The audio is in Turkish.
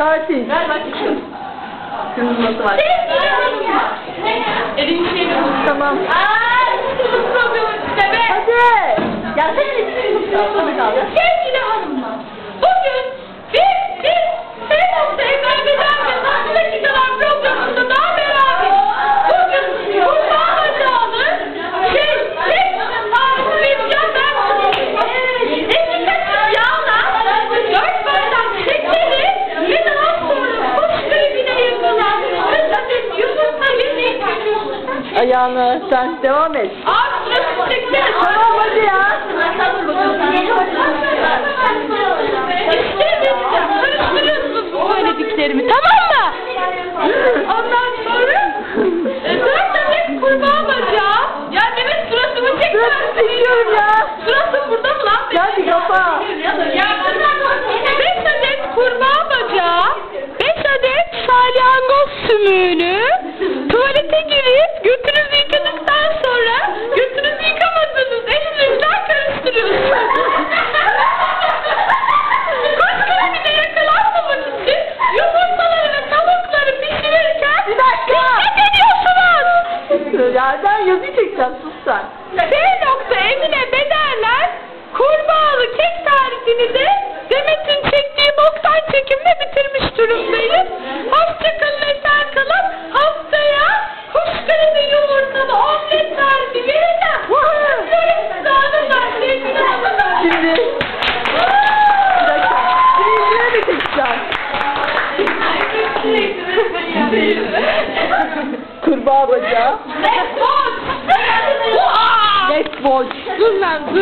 Tatil. Ver bak kızım. Kırmızısı var. Elin şeyini bul. Tamam. Aaa, kızım programı size be. Hadi. Gelsene Ayağını sen devam et. Abi sırası çeksene. Tamam hadi ya. Karıştırıyorsunuz bu söylediklerimi. Tamam mı? Ondan sonra e, dört adet kurbağa bacağı. Ya Mehmet suratımı çek. Suratını çekiyorum ya. Suratın burada mı lan? Hadi kapa. Ya beş adet kurbağa bacağı, beş adet salyangoz sümüğünü, ediyorsunuz. Yerden yazı çekeceğim sus sen. B nokta Emine Bederler kurbağalı kek tarifini de Demet'in çektiği boktan çekimle bitirmiş durumdayız. Hoşçakalın esen kalın. Haftaya kuşkaralı yumurtalı omlet tarifi vereceğim. Hanımlar. Sevgili hanımlar. Şimdi. Bir dakika. Şimdi yüzüne mi çekeceğim? Kurbağa bacağı. Let's watch. Let's watch. Dur lan dur.